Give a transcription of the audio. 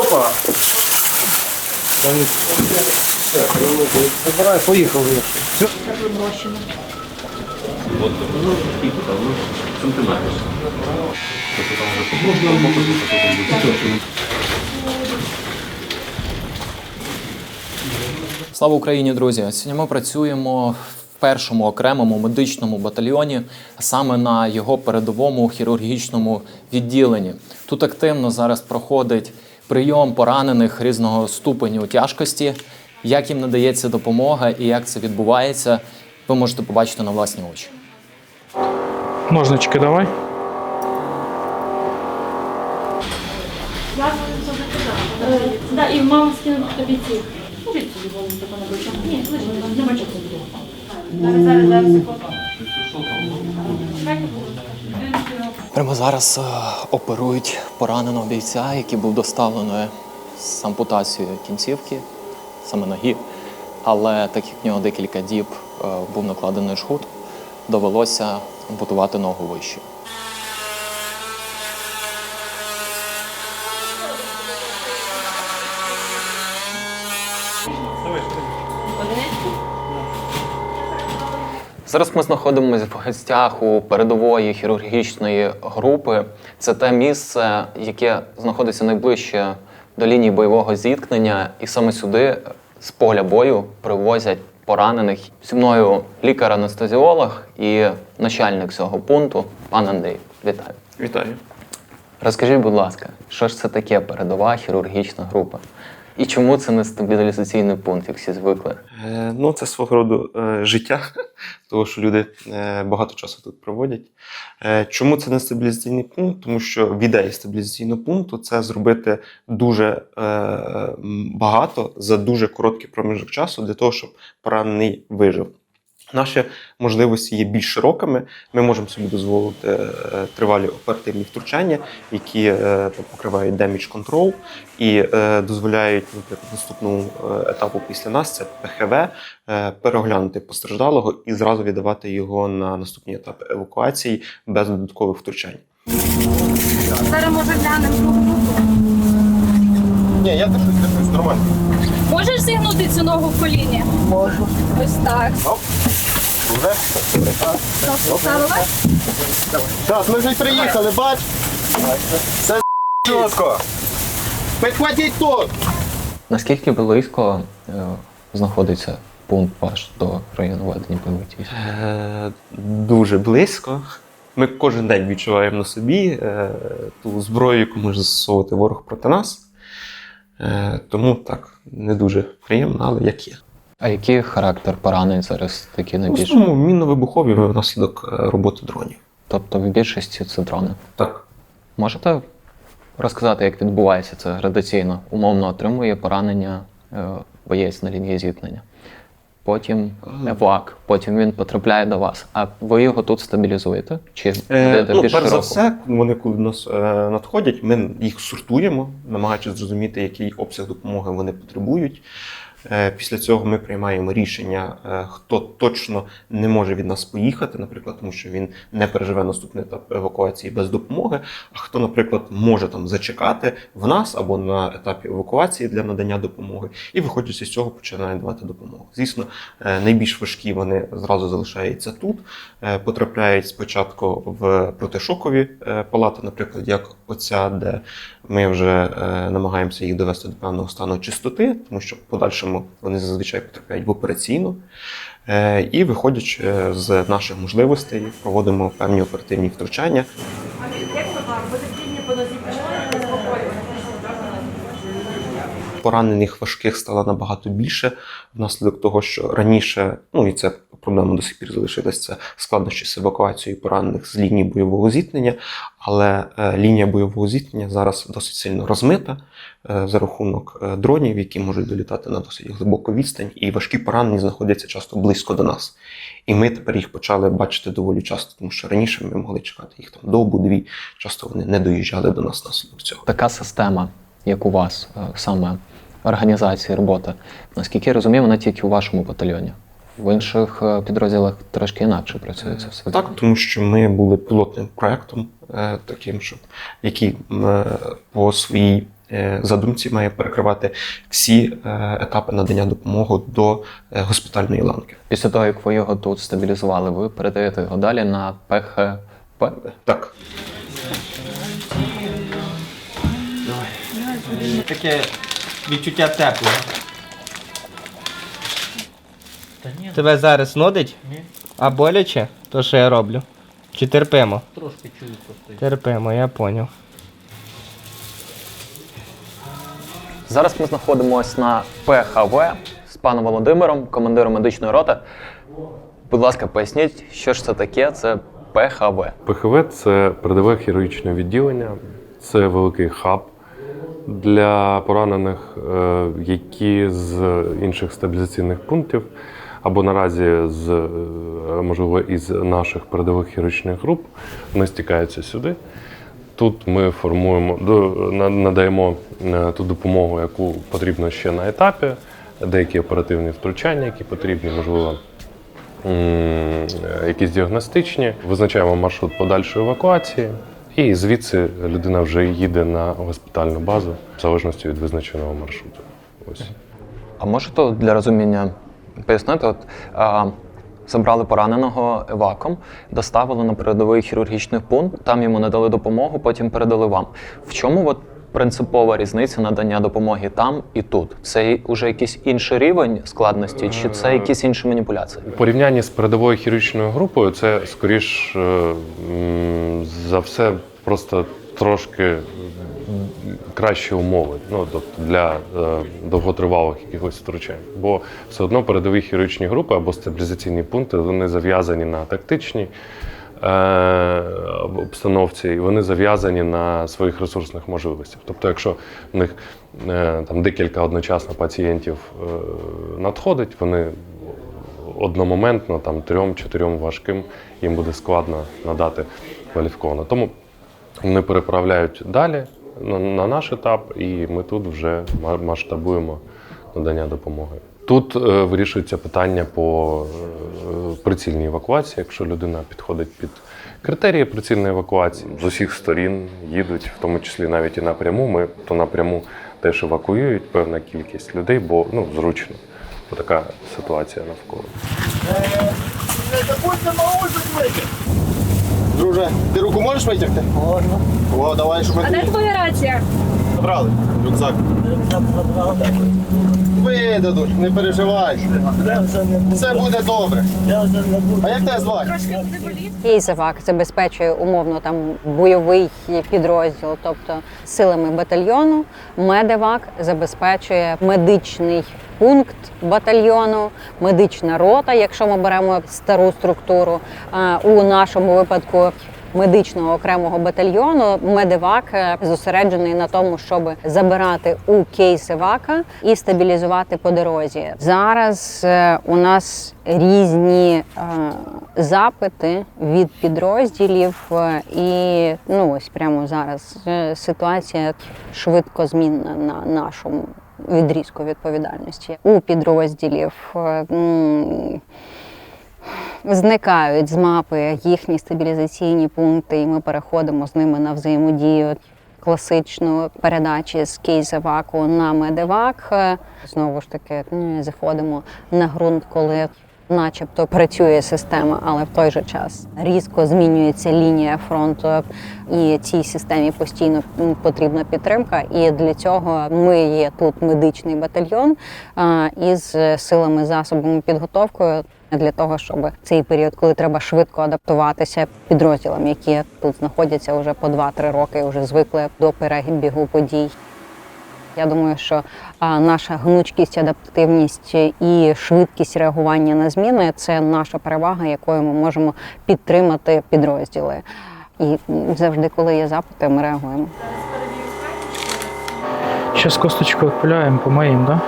Опа! Забирай, поїхав. Все. От, ну, скільки ну, сантиметр. Тобто там вже можна. Слава Україні, друзі! Сьогодні ми працюємо в першому окремому медичному батальйоні, саме на його передовому хірургічному відділенні. Тут активно зараз проходить прийом поранених різного ступеню тяжкості. Як їм надається допомога і як це відбувається, ви можете побачити на власні очі. Ножнички давай. Да, і мама скинула тобі ці. Таку. Ні, на бочок. Зараз, зараз, зараз. Чекайте. Прямо зараз е, оперують пораненого бійця, який був доставлений з ампутацією кінцівки, саме ноги. Але так як в нього декілька діб е, був накладений жгут, довелося ампутувати ногу вище. Зараз ми знаходимося в гостях у передової хірургічної групи. Це те місце, яке знаходиться найближче до лінії бойового зіткнення, і саме сюди з поля бою привозять поранених. Зі мною лікар-анестезіолог і начальник цього пункту, пан Андрій. Вітаю. Вітаю. Розкажіть, будь ласка, що ж це таке передова хірургічна група? І чому це не стабілізаційний пункт, як всі звикли? Е, Ну, це свого роду е, життя, тому що люди е, багато часу тут проводять. Чому це не стабілізаційний пункт? Тому що в ідеї стабілізаційного пункту це зробити дуже багато за дуже короткий проміжок часу для того, щоб поранений вижив. Наші можливості є більш широкими. Ми можемо собі дозволити е, тривалі оперативні втручання, які е, покривають damage control і е, дозволяють, наприклад, наступному етапу після нас це ПХВ, переглянути постраждалого і зразу віддавати його на наступні етапи евакуації без додаткових втручань. Зараз може глянемо. Ні, я так щось нормально. Можеш зігнути цю ногу в коліні? Можу. Ось так. Вже? Зараз, ми вже приїхали, бач? Все чітко. Підхватіть тут! Наскільки близько е, знаходиться пункт ваш до району ведення бойових? Е, Дуже близько. Ми кожен день відчуваємо на собі е, ту зброю, яку може застосовувати ворог проти нас. Е, Тому так, не дуже приємно, але як є. А який характер поранень зараз такі В найбільш? основному мінно-вибухові внаслідок е, роботи дронів. Тобто в більшості це дрони. Так. Можете розказати, як відбувається це градаційно? Умовно отримує поранення е, боєць на лінії зіткнення. Потім евак, потім він потрапляє до вас. А ви його тут стабілізуєте? Чи Е, ну, більш перш за все, вони коли до нас е, надходять, ми їх сортуємо, намагаючись зрозуміти, який обсяг допомоги вони потребують. Е, Після цього ми приймаємо рішення, е, хто точно не може від нас поїхати, наприклад, тому що він не переживе наступний етап евакуації без допомоги. А хто, наприклад, може там зачекати в нас або на етапі евакуації для надання допомоги, і виходячи з цього, починає давати допомогу. Звісно, е, найбільш важкі вони зразу залишаються тут, потрапляють спочатку в протишокові палати, наприклад, як оця, де ми вже е, намагаємося їх довести до певного стану чистоти, тому що в подальшому вони зазвичай потрапляють в операційну. Е, І виходячи е, з наших можливостей, проводимо певні оперативні втручання. Поранених важких стало набагато більше внаслідок того, що раніше, ну і це проблема до сих пір залишилась, це складнощі з евакуацією поранених з лінії бойового зіткнення. Але е, лінія бойового зіткнення зараз досить сильно розмита е, за рахунок е, дронів, які можуть долітати на досить глибоку відстань, і важкі поранені знаходяться часто близько до нас. І ми тепер їх почали бачити доволі часто, тому що раніше ми могли чекати їх там добу-дві. Часто вони не доїжджали до нас наслідок цього. Така система, як у вас, саме організації роботи, наскільки я розумію, вона тільки у вашому батальйоні. В інших е, підрозділах трошки інакше працює це все. Так, тому що ми були пілотним проектом, е, таким, щоб який е, по своїй задумці має перекривати всі етапи надання допомоги до госпітальної ланки. Після того, як ви його тут стабілізували, ви передаєте його далі на ПХП. Так. Таке відчуття теплого. Тебе зараз нудить? Ні. А боляче? То, що я роблю? Чи терпимо? Трошки чую просто. Терпимо, я поняв. Зараз ми знаходимося на ПХВ з паном Володимиром, командиром медичної роти. Будь ласка, поясніть, що ж це таке? Це ПХВ. ПХВ це передове хірургічне відділення, це великий хаб для поранених, е, які з інших стабілізаційних пунктів або наразі з е, можливо із наших передових хірургічних груп вони стікаються сюди. Тут ми формуємо, до- надаємо е, ту допомогу, яку потрібно ще на етапі, деякі оперативні втручання, які потрібні, можливо, е, якісь діагностичні, визначаємо маршрут подальшої евакуації, і звідси людина вже їде на госпітальну базу в залежності від визначеного маршруту. Ось. А можете для розуміння пояснити? От, а, забрали пораненого еваком, доставили на передовий хірургічний пункт, там йому надали допомогу, потім передали вам. В чому от принципова різниця надання допомоги там і тут? Це вже якийсь інший рівень складності, чи це якісь інші маніпуляції? У порівнянні з передовою хірургічною групою, це скоріш е, м, за все просто трошки кращі умови ну, тобто для е, довготривалих якихось втручань. Бо все одно передові хірургічні групи або стабілізаційні пункти вони зав'язані на тактичній е, обстановці, і вони зав'язані на своїх ресурсних можливостях. Тобто, якщо в них е, там декілька одночасно пацієнтів надходить, вони одномоментно там трьом-чотирьом важким їм буде складно надати кваліфіковано. Тому вони переправляють далі на, на наш етап, і ми тут вже ма- масштабуємо надання допомоги. Тут е, вирішується питання по е, прицільній евакуації, якщо людина підходить під критерії прицільної евакуації, з усіх сторін їдуть, в тому числі навіть і напряму. Ми то напряму теж евакуюють певна кількість людей, бо ну зручно. Бо така ситуація навколо. Друже, ти руку можеш витягти? Можна. О, давай, щоб ми А де тобі твоя рація? Забрали. Рюкзак. Видадуть, не переживай. Все буде добре. А як тебе звати? Кейзевак забезпечує умовно там бойовий підрозділ, тобто силами батальйону. Медевак забезпечує медичний пункт батальйону, медична рота, якщо ми беремо стару структуру. У нашому випадку медичного окремого батальйону медевак е, зосереджений на тому, щоб забирати у кейс евака і стабілізувати по дорозі. Зараз е, у нас різні е, запити від підрозділів, і ну ось прямо зараз ситуація швидко змінна на нашому відрізку відповідальності у підрозділів. Зникають з мапи їхні стабілізаційні пункти, і ми переходимо з ними на взаємодію класичну передачі з кейс-еваку на медевак. Знову ж таки, заходимо на ґрунт, коли начебто працює система, але в той же час різко змінюється лінія фронту, і цій системі постійно потрібна підтримка. І для цього ми є тут медичний батальйон із силами, засобами, підготовкою. Для того щоб цей період, коли треба швидко адаптуватися підрозділам, які тут знаходяться вже по 2-3 роки, вже звикли до перебігу подій. Я думаю, що наша гнучкість, адаптивність і швидкість реагування на зміни це наша перевага, якою ми можемо підтримати підрозділи. І завжди, коли є запити, ми реагуємо. Сейчас косточку отпиляем, так? да?